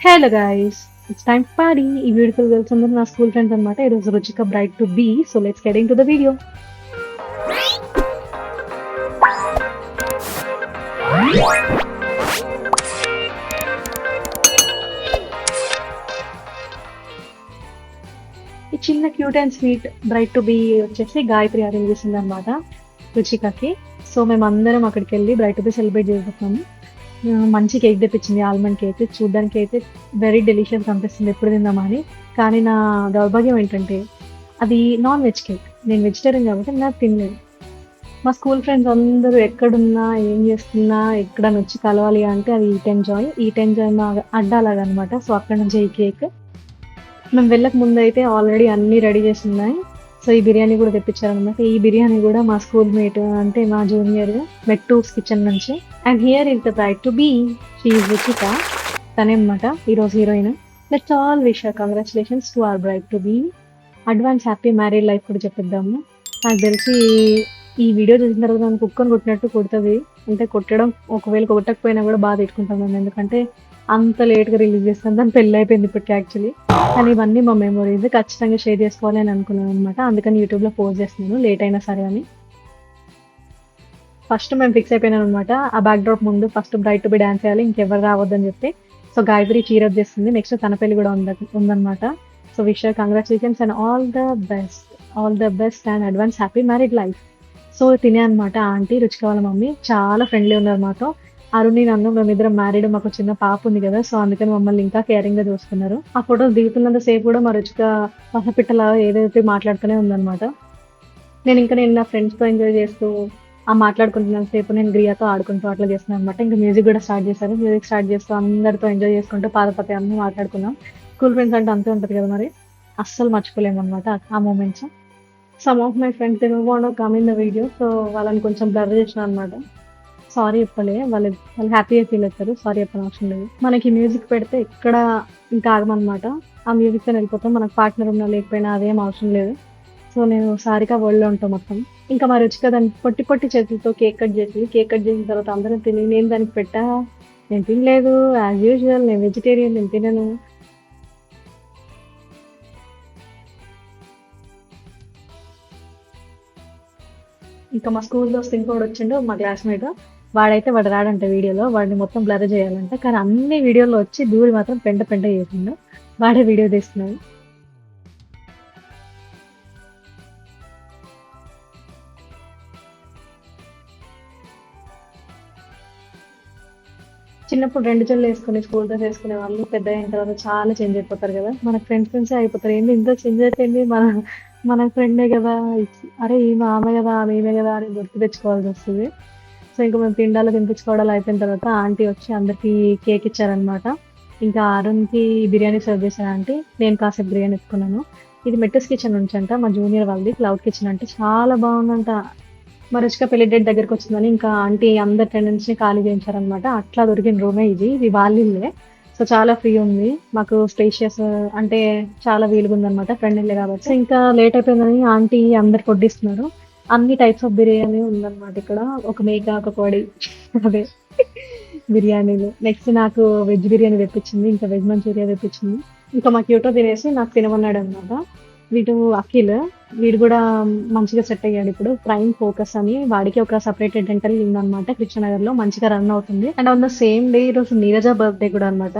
Hello guys it's time party ఈ beautiful girls అందరూ నా స్కూల్ ఫ్రెండ్స్ అనమాట ఈరోజు Ruchika bride to be so let's getting to the video ఈ చిన్న cute and sweet bride to be వచ్చేసి Gayatri arrange చేసింది అనమాట రుచికకి. సో మేము అందరం అక్కడికి వెళ్ళి బ్రైట్ టు బీ సెలబ్రేట్ చేసుకుంటున్నాము మంచి కేక్ తెప్పించింది ఆల్మండ్ కేక్. చూడడానికి అయితే వెరీ డెలిషియస్ అనిపిస్తుంది ఎప్పుడు తిందామని కానీ నా దౌర్భాగ్యం ఏంటంటే అది నాన్ వెజ్ కేక్ నేను వెజిటేరియన్ కాబట్టి నాకు తినలేదు. మా స్కూల్ ఫ్రెండ్స్ అందరూ ఎక్కడున్నా ఏం చేస్తున్నా ఎక్కడ వచ్చి కలవాలి అంటే అది ఈట్ ఎంజాయ్ ఈట్ ఎంజాయ్ మా అడ్డాలాగా అనమాట సో అక్కడ నుంచి ఈ కేక్ మేము వెళ్ళక ముందు అయితే ఆల్రెడీ అన్ని రెడీ చేసి ఉన్నాయి. సో ఈ బిర్యానీ కూడా తెప్పించారనమాట ఈ బిర్యానీ కూడా మా స్కూల్ మేట్ అంటే మా జూనియర్ మెట్టూస్ కిచెన్ నుంచి. And here is the bride to be she Ruchita తనే ఈరోజు heroine let's all wish congratulations to our bride to be advance happy married life కూడా చెప్పిద్దాము. నాకు తెలిసి ఈ వీడియో చూసిన తర్వాత నన్ను కుక్కని కొట్టినట్టు కొడుతుంది. అంటే కొట్టడం ఒకవేళ కొట్టకపోయినా కూడా బాగా తిట్టుకుంటాం మేము ఎందుకంటే అంత లేట్గా రిలీజ్ చేస్తాను దాని పెళ్ళి అయిపోయింది ఇప్పటికి యాక్చువల్లీ కానీ ఇవన్నీ మా మెమొరీస్ ఖచ్చితంగా షేర్ చేసుకోవాలి అని అనుకున్నాను అనమాట అందుకని యూట్యూబ్లో పోస్ట్ చేస్తున్నాను లేట్ అయినా సరే అని. ఫస్ట్ మేము ఫిక్స్ అయిపోయినాం అనమాట ఆ బ్యాక్ డ్రాప్ ముందు first bright to be dance చేయాలి ఇంకెవరు రావద్దని చెప్పి. సో గాయత్రి చీరప్ చేస్తుంది. నెక్స్ట్ తన పెళ్ళి కూడా ఉంద ఉందన్నమాట. సో విషయ congratulations and all the best all the best and advance happy married life so తినే అనమాట ఆంటీ రుచిక వాళ్ళ మమ్మీ చాలా ఫ్రెండ్లీ ఉన్నారు మాతో. అరుణి నన్ను మేమిద్దరం మ్యారీడ్ మాకు చిన్న పాప ఉంది కదా సో అందుకని మమ్మల్ని ఇంకా కేరింగ్గా చూసుకున్నారు ఆ ఫోటోస్ దిగుతున్నంత సేపు కూడా మా రుచిగా పసపిట్టలా ఏదైతే మాట్లాడుతూనే ఉందన్నమాట. నేను ఇంకా నేను నా ఫ్రెండ్స్తో ఎంజాయ్ చేస్తూ ఆ మాట్లాడుకుంటున్న సేపు నేను గ్రియాతో ఆడుకుంటూ అట్లా చేస్తున్నాను అనమాట ఇంకా మ్యూజిక్ కూడా స్టార్ట్ చేశారు. మ్యూజిక్ స్టార్ట్ చేస్తూ అందరితో ఎంజాయ్ చేసుకుంటూ పాదపతి అన్నీ మాట్లాడుకున్నాం. స్కూల్ ఫ్రెండ్స్ అంటే అంతే ఉంటుంది కదా మరి? అస్సలు మర్చిపోలేము అనమాట ఆ moments some of my friends ఏమో want come in the video so వాళ్ళని కొంచెం బ్లర్ చేసిన అనమాట సారీ చెప్పలే. వాళ్ళు వాళ్ళు హ్యాపీగా ఫీల్ అవుతారు. సారీ చెప్పని అవసరం లేదు. మనకి మ్యూజిక్ పెడితే ఎక్కడ ఇంకా ఆగమన్నమాట ఆ మ్యూజిక్తో వెళ్ళిపోతాం. మనకు పార్ట్నర్ ఉన్నా లేకపోయినా అదేం అవసరం లేదు. సో నేను సారిగా వరల్డ్లో ఉంటాం మొత్తం. ఇంకా మా రుచిక దాన్ని పొట్టి పొట్టి చేతులతో కేక్ కట్ చేసి కేక్ కట్ చేసిన తర్వాత అందరం తిని నేను దానికి పెట్టా. నేను తినలేదు. యాజ్ యూజువల్ నేను వెజిటేరియన్ నేను తినను. ఇంకా మా స్కూల్లో సింక్ కూడా వచ్చిండు మా క్లాస్మేట్ వాడైతే వాడు రాడంట వీడియోలో వాడిని మొత్తం బ్లర్ చేయాలంట. కానీ అన్ని వీడియోలో వచ్చి దూరి మాత్రం పెంట పెంట చేసిండు. వాడే వీడియో తీస్తున్నాడు. చిన్నప్పుడు రెండు చెల్లు వేసుకుని స్కూల్ డ్రెస్ వేసుకునే వాళ్ళు పెద్ద అయిన తర్వాత చాలా చేంజ్ అయిపోతారు కదా. మన ఫ్రెండ్స్ ఫ్రెండ్స్ అయిపోతారు. ఏంటి ఇంత చేంజ్ అయిపోయింది? మన మన ఫ్రెండే కదా. అరే ఈమె ఆమె కదా ఆమె ఈమె కదా అని గుర్తు తెచ్చుకోవాల్సి వస్తుంది. సో ఇంకా మేము తిండాలు తినిపించుకోవడాలు అయిపోయిన తర్వాత ఆంటీ వచ్చి అందరికి కేక్ ఇచ్చారనమాట ఇంకా అరుణ్కి బిర్యానీ సర్వ్ చేశారు ఆంటీ. నేను కాసేపు బిర్యానీ ఎత్తుకున్నాను. ఇది మెట్టస్ కిచెన్ నుంచి అంట మా జూనియర్ వాళ్ళది క్లౌడ్ కిచెన్ అంటే చాలా బాగుందంట. మా రుచిక పెళ్ళి డేట్ దగ్గరికి వచ్చిందని ఇంకా ఆంటీ అందరి టెండెన్స్ని ఖాళీ చేయించారనమాట అట్లా దొరికిన రూమే ఇది ఇది వాళ్ళిల్లే సో చాలా ఫ్రీ ఉంది. మాకు స్పేషియస్ అంటే చాలా వీలుగా ఉందనమాట ఫ్రెండ్ ఇల్లే కాబట్టి. ఇంకా లేట్ అయిపోయిందని ఆంటీ అందరికి పొడ్డిస్తున్నారు అన్ని టైప్స్ ఆఫ్ బిర్యానీ ఉందన్నమాట ఇక్కడ. ఒక మేక ఒక కోడి అదే బిర్యానీలు. నెక్స్ట్ నాకు వెజ్ బిర్యానీ తెప్పించింది ఇంకా వెజ్ మంచూరియా తెప్పించింది. ఇంకా మాకు యూటో తినేసి నాకు తినమన్నాడు అనమాట వీడు అఖిల్ వీడు కూడా మంచిగా సెట్ అయ్యాడు ఇప్పుడు. ప్రైమ్ ఫోకస్ అని వాడికి ఒక సపరేట్ డెంటల్ అనమాట కృష్ణనగర్లో మంచిగా రన్ అవుతుంది. And on the same day ఈరోజు నీరజ బర్త్డే కూడా అనమాట